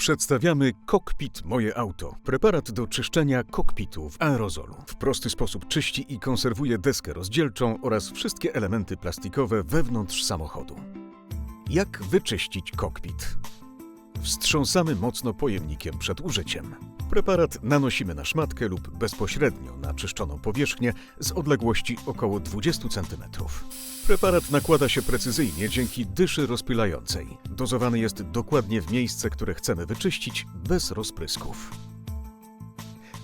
Przedstawiamy Cockpit Moje Auto. Preparat do czyszczenia kokpitu w aerozolu. W prosty sposób czyści i konserwuje deskę rozdzielczą oraz wszystkie elementy plastikowe wewnątrz samochodu. Jak wyczyścić kokpit? Wstrząsamy mocno pojemnikiem przed użyciem. Preparat nanosimy na szmatkę lub bezpośrednio na czyszczoną powierzchnię z odległości około 20 cm. Preparat nakłada się precyzyjnie dzięki dyszy rozpylającej. Dozowany jest dokładnie w miejsce, które chcemy wyczyścić, bez rozprysków.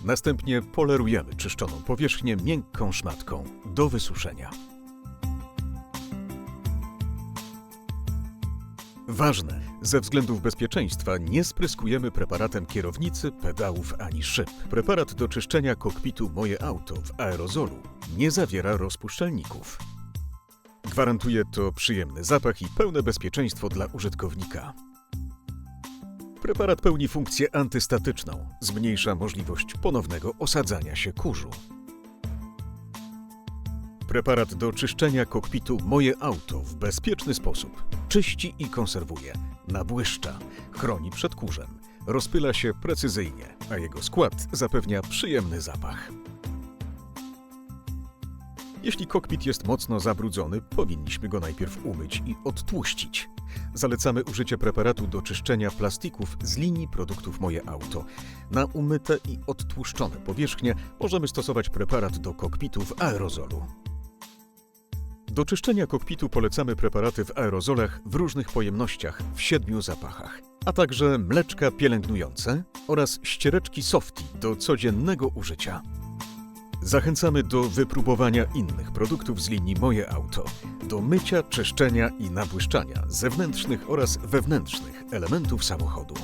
Następnie polerujemy czyszczoną powierzchnię miękką szmatką do wysuszenia. Ważne, ze względów bezpieczeństwa nie spryskujemy preparatem kierownicy, pedałów ani szyb. Preparat do czyszczenia kokpitu Moje Auto w aerozolu nie zawiera rozpuszczalników. Gwarantuje to przyjemny zapach i pełne bezpieczeństwo dla użytkownika. Preparat pełni funkcję antystatyczną, zmniejsza możliwość ponownego osadzania się kurzu. Preparat do czyszczenia kokpitu Moje Auto w bezpieczny sposób czyści i konserwuje, nabłyszcza, chroni przed kurzem, rozpyla się precyzyjnie, a jego skład zapewnia przyjemny zapach. Jeśli kokpit jest mocno zabrudzony, powinniśmy go najpierw umyć i odtłuścić. Zalecamy użycie preparatu do czyszczenia plastików z linii produktów Moje Auto. Na umyte i odtłuszczone powierzchnie możemy stosować preparat do kokpitu w aerozolu. Do czyszczenia kokpitu polecamy preparaty w aerozolach w różnych pojemnościach w siedmiu zapachach, a także mleczka pielęgnujące oraz ściereczki softy do codziennego użycia. Zachęcamy do wypróbowania innych produktów z linii Moje Auto, do mycia, czyszczenia i nabłyszczania zewnętrznych oraz wewnętrznych elementów samochodu.